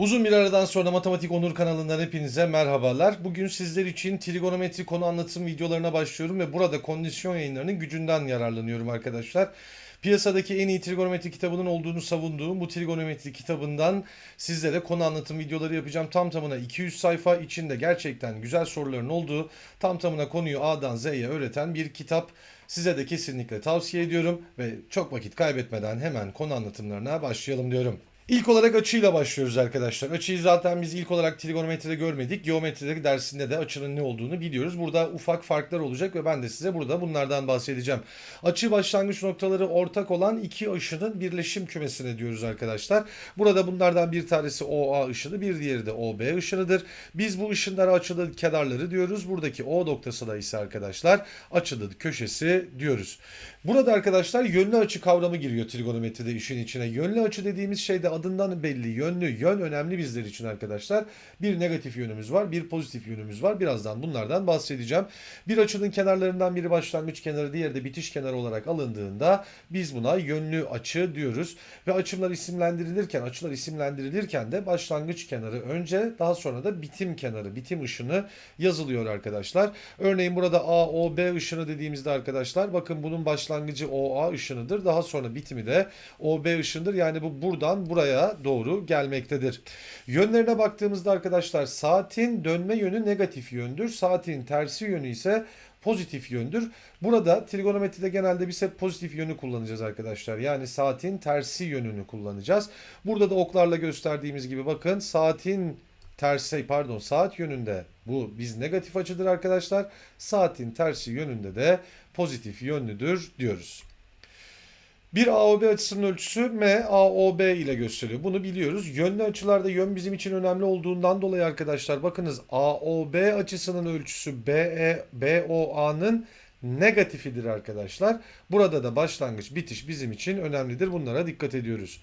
Uzun bir aradan sonra Matematik Onur kanalından hepinize merhabalar. Bugün sizler için trigonometri konu anlatım videolarına başlıyorum ve burada kondisyon yayınlarının gücünden yararlanıyorum arkadaşlar. Piyasadaki en iyi trigonometri kitabının olduğunu savunduğum bu trigonometri kitabından sizlere konu anlatım videoları yapacağım. Tam tamına 200 sayfa içinde gerçekten güzel soruların olduğu, tam tamına konuyu A'dan Z'ye öğreten bir kitap. Size de kesinlikle tavsiye ediyorum ve çok vakit kaybetmeden hemen konu anlatımlarına başlayalım diyorum. İlk olarak açıyla başlıyoruz arkadaşlar. Açıyı zaten biz ilk olarak trigonometride görmedik. Geometride dersinde de açının ne olduğunu biliyoruz. Burada ufak farklar olacak ve ben de size burada bunlardan bahsedeceğim. Açı başlangıç noktaları ortak olan iki ışının birleşim kümesine diyoruz arkadaşlar. Burada bunlardan bir tanesi OA ışını, bir diğeri de OB ışınıdır. Biz bu ışınlara açılı kenarları diyoruz. Buradaki O noktası da ise arkadaşlar açılı köşesi diyoruz. Burada arkadaşlar yönlü açı kavramı giriyor trigonometride işin içine. Yönlü açı dediğimiz şey de adından belli. Yönlü, yön önemli bizler için arkadaşlar. Bir negatif yönümüz var, bir pozitif yönümüz var. Birazdan bunlardan bahsedeceğim. Bir açının kenarlarından biri başlangıç kenarı, diğeri de bitiş kenarı olarak alındığında biz buna yönlü açı diyoruz. Ve açılar isimlendirilirken, açılar isimlendirilirken de başlangıç kenarı önce, daha sonra da bitim kenarı, bitim ışını yazılıyor arkadaşlar. Örneğin burada A, O, B ışını dediğimizde arkadaşlar bakın bunun başlangıcı OA ışınıdır. Daha sonra bitimi de OB ışınıdır. Yani bu buradan buraya doğru gelmektedir. Yönlerine baktığımızda arkadaşlar saatin dönme yönü negatif yöndür. Saatin tersi yönü ise pozitif yöndür. Burada trigonometride genelde biz hep pozitif yönü kullanacağız arkadaşlar. Yani saatin tersi yönünü kullanacağız. Burada da oklarla gösterdiğimiz gibi bakın saatin tersi pardon saat yönünde bu biz negatif açıdır arkadaşlar. Saatin tersi yönünde de pozitif yönlüdür diyoruz. Bir AOB açısının ölçüsü M AOB ile gösteriyor. Bunu biliyoruz. Yönlü açılarda yön bizim için önemli olduğundan dolayı arkadaşlar bakınız AOB açısının ölçüsü BE BOA'nın negatifidir arkadaşlar. Burada da başlangıç bitiş bizim için önemlidir. Bunlara dikkat ediyoruz.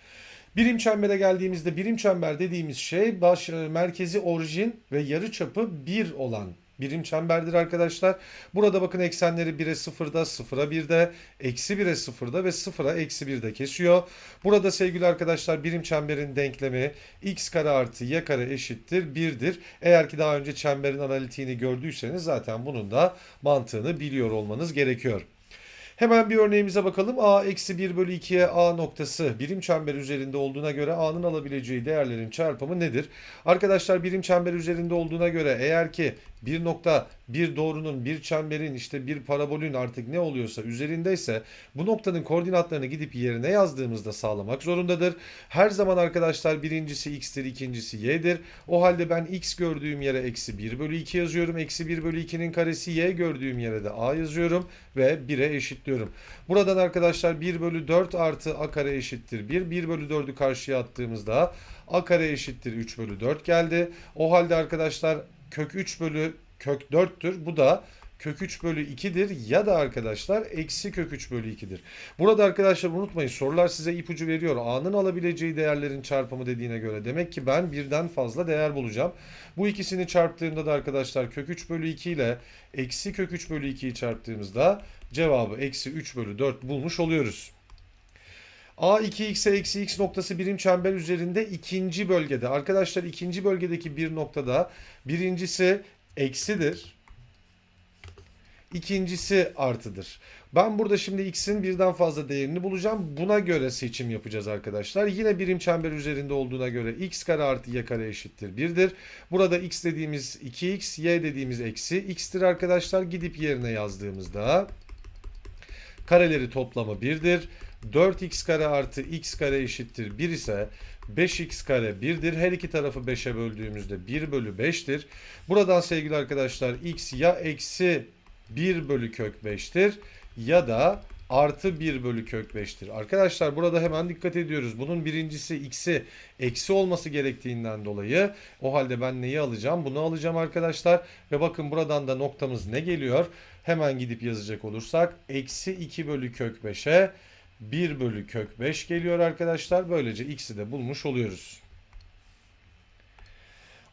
Birim çembere geldiğimizde birim çember dediğimiz şey baş merkezi orijin ve yarıçapı 1 olan birim çemberdir arkadaşlar. Burada bakın eksenleri 1'e 0'da, 0'a 1'de, eksi 1'e 0'da ve 0'a eksi 1'de kesiyor. Burada sevgili arkadaşlar birim çemberin denklemi x kare artı y kare eşittir 1'dir. Eğer ki daha önce çemberin analitiğini gördüyseniz zaten bunun da mantığını biliyor olmanız gerekiyor. Hemen bir örneğimize bakalım. A eksi 1 bölü 2'ye A noktası birim çember üzerinde olduğuna göre A'nın alabileceği değerlerin çarpımı nedir? Arkadaşlar birim çember üzerinde olduğuna göre eğer ki bir nokta bir doğrunun bir çemberin işte bir parabolün artık ne oluyorsa üzerindeyse bu noktanın koordinatlarını gidip yerine yazdığımızda sağlamak zorundadır. Her zaman arkadaşlar birincisi x'tir ikincisi y'dir. O halde ben x gördüğüm yere eksi 1 bölü 2 yazıyorum. Eksi 1 bölü 2'nin karesi y gördüğüm yere de a yazıyorum ve 1'e eşitliyorum. Buradan arkadaşlar 1 bölü 4 artı a kare eşittir 1. 1 bölü 4'ü karşıya attığımızda a kare eşittir 3 bölü 4 geldi. O halde arkadaşlar kök 3 bölü kök 4'tür. Bu da kök 3 bölü 2'dir ya da arkadaşlar eksi kök 3 bölü 2'dir. Burada arkadaşlar unutmayın sorular size ipucu veriyor. A'nın alabileceği değerlerin çarpımı dediğine göre demek ki ben birden fazla değer bulacağım. Bu ikisini çarptığımda da arkadaşlar kök 3 bölü 2 ile eksi kök 3 bölü 2'yi çarptığımızda cevabı eksi 3 bölü 4 bulmuş oluyoruz. A 2x'e eksi x noktası birim çember üzerinde ikinci bölgede. Arkadaşlar ikinci bölgedeki bir noktada birincisi eksidir. İkincisi artıdır. Ben burada şimdi x'in birden fazla değerini bulacağım. Buna göre seçim yapacağız arkadaşlar. Yine birim çember üzerinde olduğuna göre x kare artı y kare eşittir 1'dir. Burada x dediğimiz 2x, y dediğimiz eksi x'tir arkadaşlar. Gidip yerine yazdığımızda kareleri toplamı 1'dir. 4x kare artı x kare eşittir 1 ise 5x kare 1'dir. Her iki tarafı 5'e böldüğümüzde 1 bölü 5'tir. Buradan sevgili arkadaşlar x ya eksi 1 bölü kök 5'tir ya da artı 1 bölü kök 5'tir. Arkadaşlar burada hemen dikkat ediyoruz. Bunun birincisi x'i eksi olması gerektiğinden dolayı o halde ben neyi alacağım? Bunu alacağım arkadaşlar. Ve bakın buradan da noktamız ne geliyor? Hemen gidip yazacak olursak eksi 2 bölü kök 5'e 1 bölü kök 5 geliyor arkadaşlar. Böylece x'i de bulmuş oluyoruz.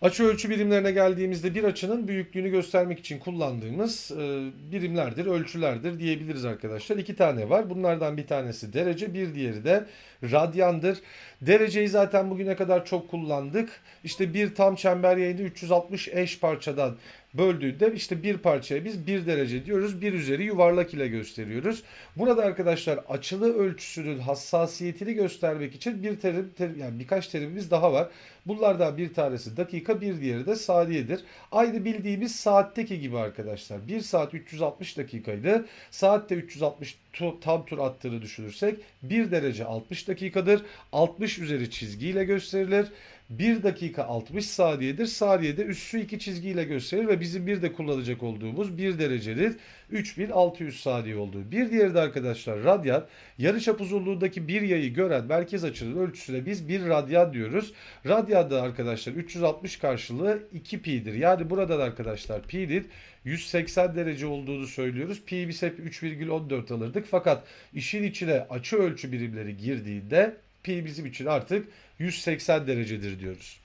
Açı ölçü birimlerine geldiğimizde bir açının büyüklüğünü göstermek için kullandığımız e, birimlerdir, ölçülerdir diyebiliriz arkadaşlar. İki tane var. Bunlardan bir tanesi derece, bir diğeri de radyandır. Dereceyi zaten bugüne kadar çok kullandık. İşte bir tam çember yayını 360 eş parçadan böldüğünde işte bir parçaya biz bir derece diyoruz. Bir üzeri yuvarlak ile gösteriyoruz. Burada arkadaşlar açılı ölçüsünün hassasiyetini göstermek için bir terim, terim yani birkaç terimimiz daha var. Bunlardan bir tanesi dakika, bir diğeri de saniyedir. Aynı bildiğimiz saatteki gibi arkadaşlar. 1 saat 360 dakikaydı. Saatte 360 tu- tam tur attığını düşünürsek 1 derece 60 dakikadır. 60 üzeri çizgiyle gösterilir. 1 dakika 60 saniyedir. Saniyede üssü iki çizgiyle gösterir ve bizim bir de kullanacak olduğumuz 1 derecedir. 3600 saniye olduğu. Bir diğeri de arkadaşlar radyan. Yarıçap uzunluğundaki bir yayı gören merkez açının ölçüsüne biz bir radyan diyoruz. Radyan da arkadaşlar 360 karşılığı 2 pi'dir. Yani buradan arkadaşlar pi'nin 180 derece olduğunu söylüyoruz. Pi biz hep 3,14 alırdık. Fakat işin içine açı ölçü birimleri girdiğinde pi bizim için artık 180 derecedir diyoruz.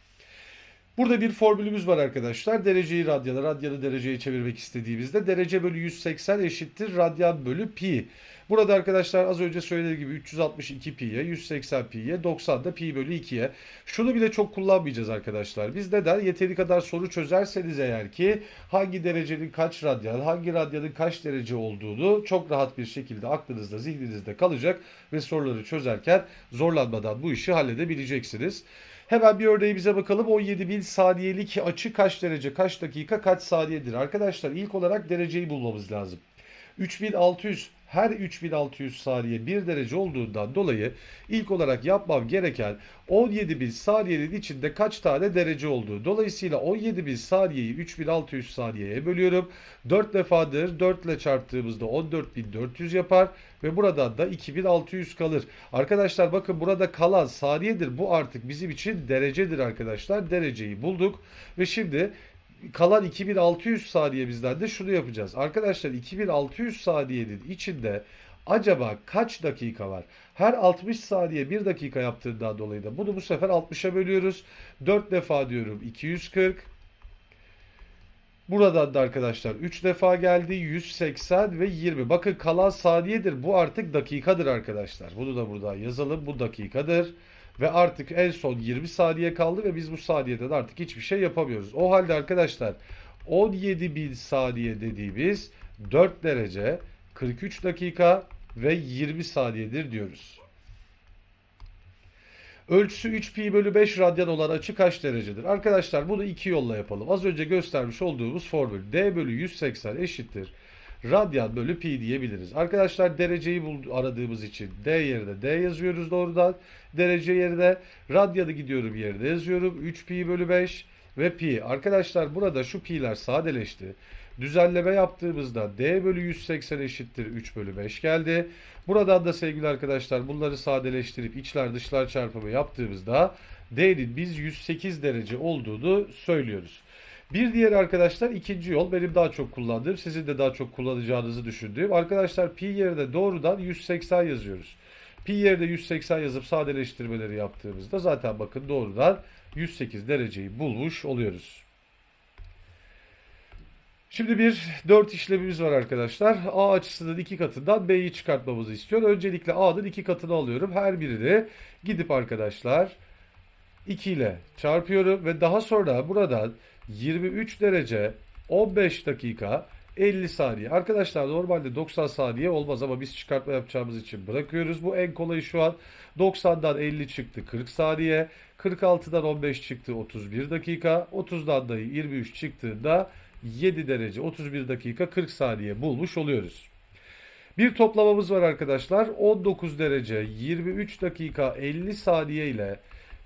Burada bir formülümüz var arkadaşlar. Dereceyi radyana, radyanı dereceye çevirmek istediğimizde derece bölü 180 eşittir radyan bölü pi. Burada arkadaşlar az önce söylediğim gibi 362 pi'ye, 180 pi'ye, 90 da pi bölü 2'ye. Şunu bile çok kullanmayacağız arkadaşlar. Biz neden? Yeteri kadar soru çözerseniz eğer ki hangi derecenin kaç radyan, hangi radyanın kaç derece olduğunu çok rahat bir şekilde aklınızda, zihninizde kalacak ve soruları çözerken zorlanmadan bu işi halledebileceksiniz. Hemen bir örneğimize bakalım. 17.000 saniyelik açı kaç derece, kaç dakika, kaç saniyedir? Arkadaşlar ilk olarak dereceyi bulmamız lazım. 3600 her 3600 saniye 1 derece olduğundan dolayı ilk olarak yapmam gereken 17.000 saniyenin içinde kaç tane derece olduğu. Dolayısıyla 17.000 saniyeyi 3600 saniyeye bölüyorum. 4 defadır 4 ile çarptığımızda 14.400 yapar ve buradan da 2600 kalır. Arkadaşlar bakın burada kalan saniyedir. Bu artık bizim için derecedir arkadaşlar. Dereceyi bulduk ve şimdi kalan 2600 saniye bizden de şunu yapacağız. Arkadaşlar 2600 saniyenin içinde acaba kaç dakika var? Her 60 saniye 1 dakika yaptığından dolayı da bunu bu sefer 60'a bölüyoruz. 4 defa diyorum 240. Buradan da arkadaşlar 3 defa geldi 180 ve 20. Bakın kalan saniyedir. Bu artık dakikadır arkadaşlar. Bunu da burada yazalım. Bu dakikadır. Ve artık en son 20 saniye kaldı ve biz bu saniyeden artık hiçbir şey yapamıyoruz. O halde arkadaşlar 17.000 saniye dediğimiz 4 derece 43 dakika ve 20 saniyedir diyoruz. Ölçüsü 3 pi bölü 5 radyan olan açı kaç derecedir? Arkadaşlar bunu iki yolla yapalım. Az önce göstermiş olduğumuz formül d bölü 180 eşittir. Radyan bölü pi diyebiliriz. Arkadaşlar dereceyi bul- aradığımız için d yerine d yazıyoruz doğrudan. Derece yerine radyanı gidiyorum yerine yazıyorum. 3 pi bölü 5 ve pi. Arkadaşlar burada şu pi'ler sadeleşti. Düzenleme yaptığımızda d bölü 180 eşittir 3 bölü 5 geldi. Buradan da sevgili arkadaşlar bunları sadeleştirip içler dışlar çarpımı yaptığımızda d'nin biz 108 derece olduğunu söylüyoruz. Bir diğer arkadaşlar ikinci yol benim daha çok kullandığım sizin de daha çok kullanacağınızı düşündüğüm. Arkadaşlar pi yerine doğrudan 180 yazıyoruz. Pi yerine 180 yazıp sadeleştirmeleri yaptığımızda zaten bakın doğrudan 108 dereceyi bulmuş oluyoruz. Şimdi bir 4 işlemimiz var arkadaşlar. A açısının iki katından B'yi çıkartmamızı istiyor. Öncelikle A'nın iki katını alıyorum. Her birini gidip arkadaşlar 2 ile çarpıyorum ve daha sonra buradan 23 derece 15 dakika 50 saniye. Arkadaşlar normalde 90 saniye olmaz ama biz çıkartma yapacağımız için bırakıyoruz. Bu en kolayı şu an 90'dan 50 çıktı 40 saniye. 46'dan 15 çıktı 31 dakika. 30'dan da 23 çıktığında 7 derece 31 dakika 40 saniye bulmuş oluyoruz. Bir toplamamız var arkadaşlar. 19 derece 23 dakika 50 saniye ile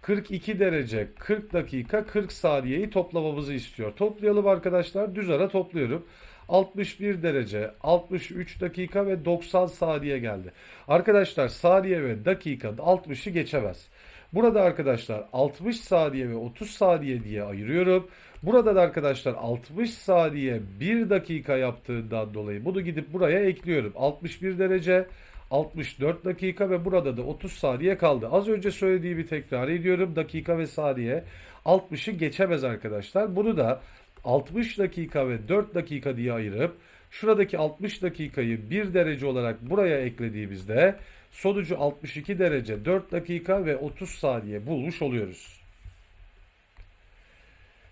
42 derece 40 dakika 40 saniyeyi toplamamızı istiyor. Toplayalım arkadaşlar. Düz ara topluyorum. 61 derece 63 dakika ve 90 saniye geldi. Arkadaşlar saniye ve dakika 60'ı geçemez. Burada arkadaşlar 60 saniye ve 30 saniye diye ayırıyorum. Burada da arkadaşlar 60 saniye 1 dakika yaptığından dolayı bunu gidip buraya ekliyorum. 61 derece 64 dakika ve burada da 30 saniye kaldı. Az önce söylediğimi tekrar ediyorum. Dakika ve saniye 60'ı geçemez arkadaşlar. Bunu da 60 dakika ve 4 dakika diye ayırıp şuradaki 60 dakikayı 1 derece olarak buraya eklediğimizde sonucu 62 derece 4 dakika ve 30 saniye bulmuş oluyoruz.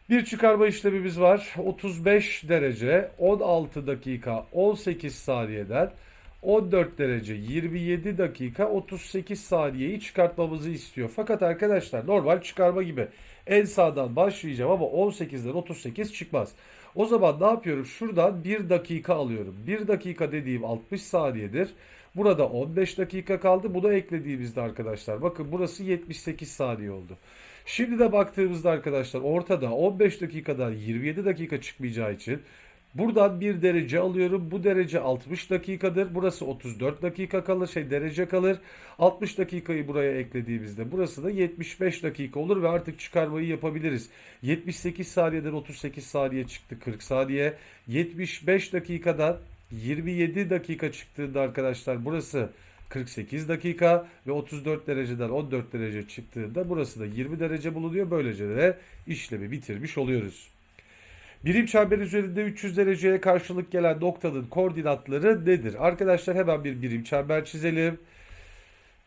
Bir çıkarma işlemimiz var. 35 derece 16 dakika 18 saniyeden 14 derece 27 dakika 38 saniyeyi çıkartmamızı istiyor. Fakat arkadaşlar normal çıkarma gibi en sağdan başlayacağım ama 18'den 38 çıkmaz. O zaman ne yapıyorum? Şuradan 1 dakika alıyorum. 1 dakika dediğim 60 saniyedir. Burada 15 dakika kaldı. Bunu eklediğimizde arkadaşlar bakın burası 78 saniye oldu. Şimdi de baktığımızda arkadaşlar ortada 15 dakikadan 27 dakika çıkmayacağı için buradan bir derece alıyorum. Bu derece 60 dakikadır. Burası 34 dakika kalır. Şey derece kalır. 60 dakikayı buraya eklediğimizde burası da 75 dakika olur ve artık çıkarmayı yapabiliriz. 78 saniyeden 38 saniye çıktı 40 saniye. 75 dakikadan 27 dakika çıktığında arkadaşlar burası 48 dakika ve 34 dereceden 14 derece çıktığında burası da 20 derece bulunuyor. Böylece de işlemi bitirmiş oluyoruz. Birim çember üzerinde 300 dereceye karşılık gelen noktanın koordinatları nedir? Arkadaşlar hemen bir birim çember çizelim.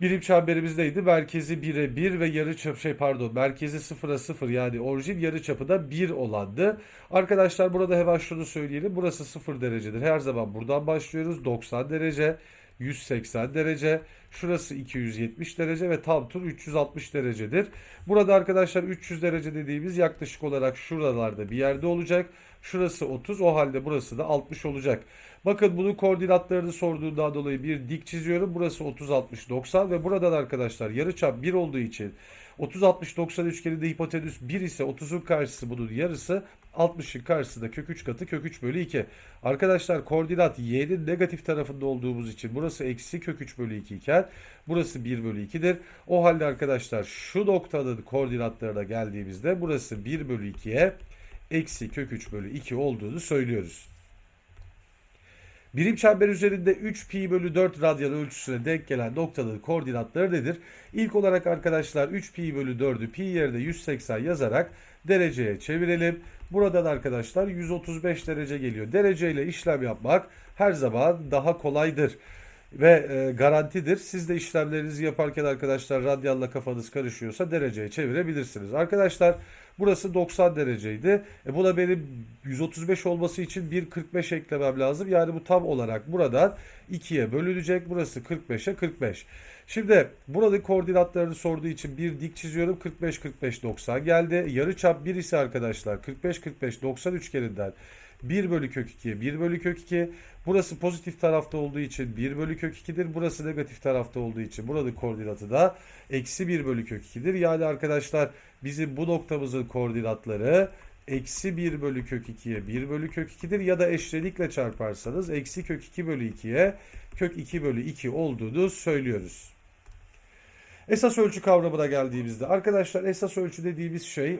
Birim çemberimiz neydi? Merkezi 1'e 1 ve yarı çap şey pardon merkezi 0'a 0 yani orijin yarı çapı da 1 olandı. Arkadaşlar burada hemen şunu söyleyelim. Burası 0 derecedir. Her zaman buradan başlıyoruz. 90 derece. 180 derece. Şurası 270 derece ve tam tur 360 derecedir. Burada arkadaşlar 300 derece dediğimiz yaklaşık olarak şuralarda bir yerde olacak. Şurası 30 o halde burası da 60 olacak. Bakın bunun koordinatlarını sorduğundan dolayı bir dik çiziyorum. Burası 30 60 90 ve buradan arkadaşlar yarıçap 1 olduğu için 30 60 90 üçgeninde hipotenüs 1 ise 30'un karşısı bunun yarısı 60'ın karşısı da kök 3 katı kök 3 bölü 2. Arkadaşlar koordinat y'nin negatif tarafında olduğumuz için burası eksi kök 3 bölü 2 iken burası 1 bölü 2'dir. O halde arkadaşlar şu noktanın koordinatlarına geldiğimizde burası 1 bölü 2'ye eksi kök 3 bölü 2 olduğunu söylüyoruz. Birim çember üzerinde 3 pi bölü 4 radyal ölçüsüne denk gelen noktanın koordinatları nedir? İlk olarak arkadaşlar 3 pi bölü 4'ü pi yerine 180 yazarak dereceye çevirelim. Buradan arkadaşlar 135 derece geliyor. Dereceyle işlem yapmak her zaman daha kolaydır ve e, garantidir. Siz de işlemlerinizi yaparken arkadaşlar radyalla kafanız karışıyorsa dereceye çevirebilirsiniz. Arkadaşlar burası 90 dereceydi. E, buna benim 135 olması için 1.45 eklemem lazım. Yani bu tam olarak buradan 2'ye bölünecek. Burası 45'e 45. Şimdi burada koordinatlarını sorduğu için bir dik çiziyorum. 45 45 90 geldi. Yarı çap 1 ise arkadaşlar 45 45 90 üçgeninden 1 bölü kök 2'ye 1 bölü kök 2. Burası pozitif tarafta olduğu için 1 bölü kök 2'dir. Burası negatif tarafta olduğu için burada koordinatı da eksi 1 bölü kök 2'dir. Yani arkadaşlar bizim bu noktamızın koordinatları eksi 1 bölü kök 2'ye 1 bölü kök 2'dir. Ya da eşlenikle çarparsanız eksi kök 2 bölü 2'ye kök 2 bölü 2 olduğunu söylüyoruz. Esas ölçü kavramına geldiğimizde arkadaşlar esas ölçü dediğimiz şey e,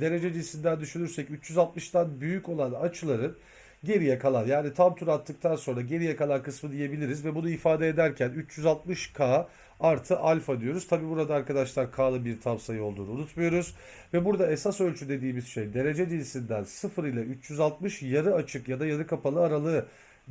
derece cinsinden düşünürsek 360'tan büyük olan açıların geriye kalan yani tam tur attıktan sonra geriye kalan kısmı diyebiliriz ve bunu ifade ederken 360k artı alfa diyoruz. Tabi burada arkadaşlar k'lı bir tam sayı olduğunu unutmuyoruz. Ve burada esas ölçü dediğimiz şey derece cinsinden 0 ile 360 yarı açık ya da yarı kapalı aralığı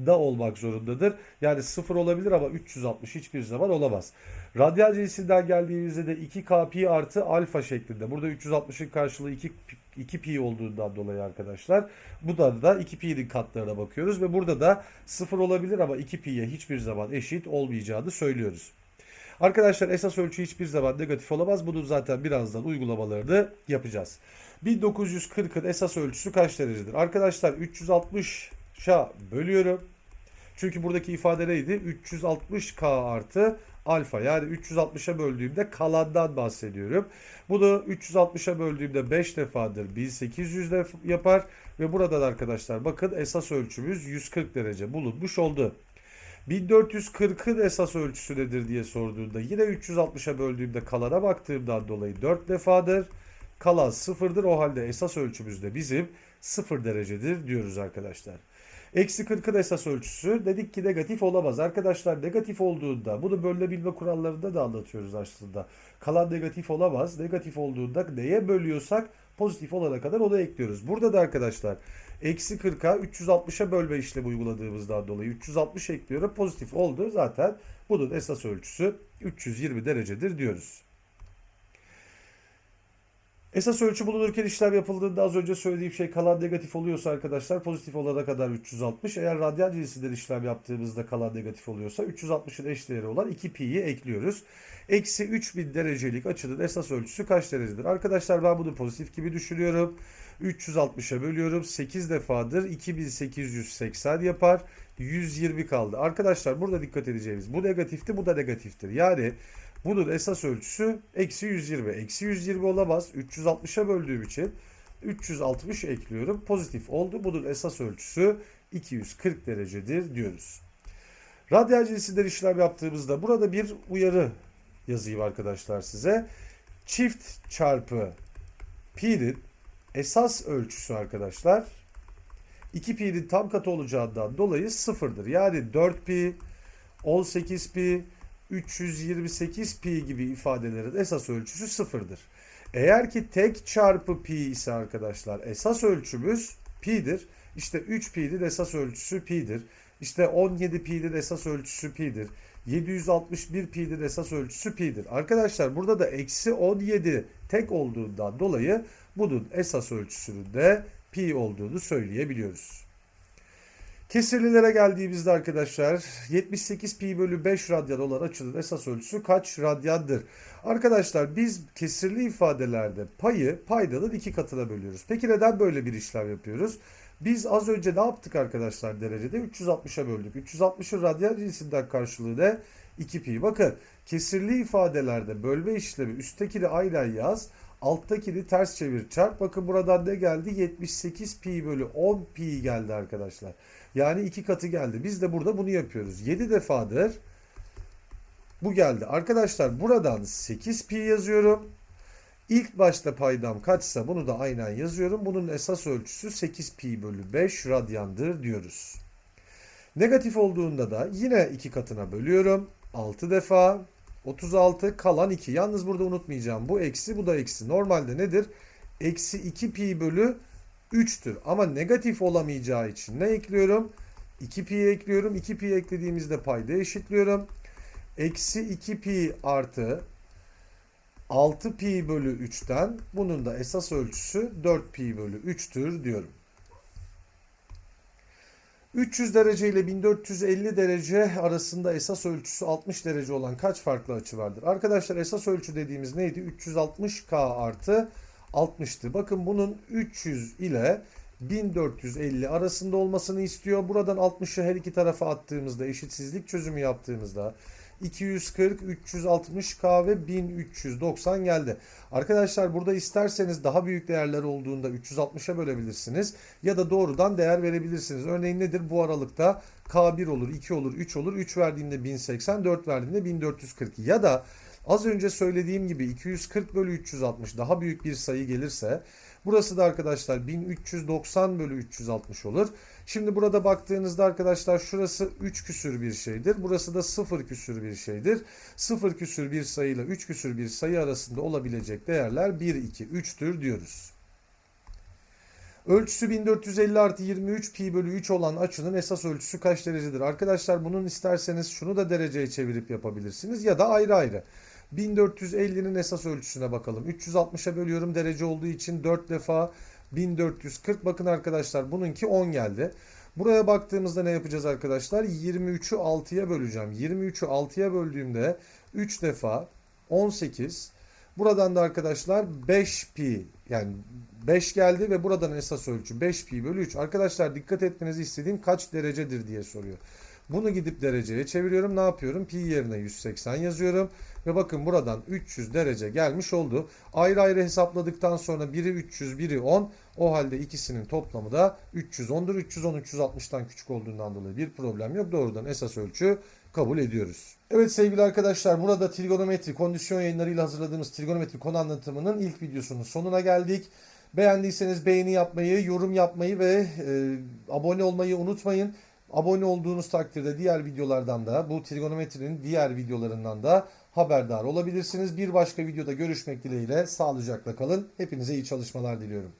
da olmak zorundadır. Yani 0 olabilir ama 360 hiçbir zaman olamaz. Radyal cinsinden geldiğimizde de 2k pi artı alfa şeklinde. Burada 360'ın karşılığı 2 2 pi olduğundan dolayı arkadaşlar. Bu da da 2 pi'nin katlarına bakıyoruz ve burada da 0 olabilir ama 2 pi'ye hiçbir zaman eşit olmayacağını söylüyoruz. Arkadaşlar esas ölçü hiçbir zaman negatif olamaz. Bunun zaten birazdan uygulamalarını yapacağız. 1940'ın esas ölçüsü kaç derecedir? Arkadaşlar 360'a bölüyorum. Çünkü buradaki ifade neydi? 360k artı alfa. Yani 360'a böldüğümde kalandan bahsediyorum. Bunu 360'a böldüğümde 5 defadır 1800 de yapar. Ve buradan arkadaşlar bakın esas ölçümüz 140 derece bulunmuş oldu. 1440'ın esas ölçüsü nedir diye sorduğunda yine 360'a böldüğümde kalana baktığımdan dolayı 4 defadır. Kalan sıfırdır. O halde esas ölçümüz de bizim 0 derecedir diyoruz arkadaşlar. Eksi 40'ın esas ölçüsü dedik ki negatif olamaz. Arkadaşlar negatif olduğunda bunu bölünebilme kurallarında da anlatıyoruz aslında. Kalan negatif olamaz. Negatif olduğunda neye bölüyorsak pozitif olana kadar onu ekliyoruz. Burada da arkadaşlar eksi 40'a 360'a bölme işlemi uyguladığımızdan dolayı 360 ekliyorum. Pozitif oldu zaten bunun esas ölçüsü 320 derecedir diyoruz. Esas ölçü bulunurken işlem yapıldığında az önce söylediğim şey kalan negatif oluyorsa arkadaşlar pozitif olana kadar 360. Eğer radyal cinsinden işlem yaptığımızda kalan negatif oluyorsa 360'ın eş değeri olan 2pi'yi ekliyoruz. Eksi 3000 derecelik açının esas ölçüsü kaç derecedir? Arkadaşlar ben bunu pozitif gibi düşünüyorum. 360'a bölüyorum. 8 defadır 2880 yapar. 120 kaldı. Arkadaşlar burada dikkat edeceğimiz bu negatifti bu da negatiftir. Yani bunun esas ölçüsü eksi 120. Eksi 120 olamaz. 360'a böldüğüm için 360 ekliyorum. Pozitif oldu. Bunun esas ölçüsü 240 derecedir diyoruz. Radyal cinsinden işlem yaptığımızda burada bir uyarı yazayım arkadaşlar size. Çift çarpı pi'nin esas ölçüsü arkadaşlar 2pi'nin tam katı olacağından dolayı sıfırdır. Yani 4pi, 18pi, 328 pi gibi ifadelerin esas ölçüsü sıfırdır. Eğer ki tek çarpı pi ise arkadaşlar esas ölçümüz pi'dir. İşte 3 pi'nin esas ölçüsü pi'dir. İşte 17 pi'nin esas ölçüsü pi'dir. 761 pi'nin esas ölçüsü pi'dir. Arkadaşlar burada da eksi 17 tek olduğundan dolayı bunun esas ölçüsünün de pi olduğunu söyleyebiliyoruz. Kesirlilere geldiğimizde arkadaşlar 78 pi bölü 5 radyan olan açının esas ölçüsü kaç radyandır? Arkadaşlar biz kesirli ifadelerde payı paydanın iki katına bölüyoruz. Peki neden böyle bir işlem yapıyoruz? Biz az önce ne yaptık arkadaşlar derecede? 360'a böldük. 360'ın radyan cinsinden karşılığı ne? 2 pi. Bakın kesirli ifadelerde bölme işlemi üsttekini aynen yaz. Alttakini ters çevir çarp. Bakın buradan ne geldi? 78 pi bölü 10 pi geldi arkadaşlar. Yani iki katı geldi. Biz de burada bunu yapıyoruz. 7 defadır bu geldi. Arkadaşlar buradan 8 pi yazıyorum. İlk başta paydam kaçsa bunu da aynen yazıyorum. Bunun esas ölçüsü 8 pi bölü 5 radyandır diyoruz. Negatif olduğunda da yine iki katına bölüyorum. 6 defa 36 kalan 2. Yalnız burada unutmayacağım. Bu eksi bu da eksi. Normalde nedir? Eksi 2 pi bölü 3'tür. Ama negatif olamayacağı için ne ekliyorum? 2 pi ekliyorum. 2 pi eklediğimizde payda eşitliyorum. Eksi 2 pi artı 6 pi bölü 3'ten bunun da esas ölçüsü 4 pi bölü 3'tür diyorum. 300 derece ile 1450 derece arasında esas ölçüsü 60 derece olan kaç farklı açı vardır? Arkadaşlar esas ölçü dediğimiz neydi? 360K artı 60'tı. Bakın bunun 300 ile 1450 arasında olmasını istiyor. Buradan 60'ı her iki tarafa attığımızda eşitsizlik çözümü yaptığımızda 240, 360K ve 1390 geldi. Arkadaşlar burada isterseniz daha büyük değerler olduğunda 360'a bölebilirsiniz ya da doğrudan değer verebilirsiniz. Örneğin nedir? Bu aralıkta K1 olur, 2 olur, 3 olur. 3 verdiğinde 1080, 4 verdiğinde 1440 ya da Az önce söylediğim gibi 240 bölü 360 daha büyük bir sayı gelirse burası da arkadaşlar 1390 bölü 360 olur. Şimdi burada baktığınızda arkadaşlar şurası 3 küsür bir şeydir. Burası da 0 küsür bir şeydir. 0 küsür bir sayı ile 3 küsür bir sayı arasında olabilecek değerler 1, 2, 3'tür diyoruz. Ölçüsü 1450 artı 23 pi bölü 3 olan açının esas ölçüsü kaç derecedir? Arkadaşlar bunun isterseniz şunu da dereceye çevirip yapabilirsiniz ya da ayrı ayrı. 1450'nin esas ölçüsüne bakalım. 360'a bölüyorum derece olduğu için 4 defa 1440. Bakın arkadaşlar bununki 10 geldi. Buraya baktığımızda ne yapacağız arkadaşlar? 23'ü 6'ya böleceğim. 23'ü 6'ya böldüğümde 3 defa 18. Buradan da arkadaşlar 5 pi yani 5 geldi ve buradan esas ölçü 5 pi bölü 3. Arkadaşlar dikkat etmenizi istediğim kaç derecedir diye soruyor. Bunu gidip dereceye çeviriyorum. Ne yapıyorum? Pi yerine 180 yazıyorum. Ve bakın buradan 300 derece gelmiş oldu. Ayrı ayrı hesapladıktan sonra biri 300, biri 10. O halde ikisinin toplamı da 310'dur. 310 360'tan küçük olduğundan dolayı bir problem yok. Doğrudan esas ölçü kabul ediyoruz. Evet sevgili arkadaşlar burada trigonometri kondisyon yayınlarıyla hazırladığımız trigonometri konu anlatımının ilk videosunun sonuna geldik. Beğendiyseniz beğeni yapmayı, yorum yapmayı ve e, abone olmayı unutmayın. Abone olduğunuz takdirde diğer videolardan da bu trigonometrinin diğer videolarından da haberdar olabilirsiniz. Bir başka videoda görüşmek dileğiyle sağlıcakla kalın. Hepinize iyi çalışmalar diliyorum.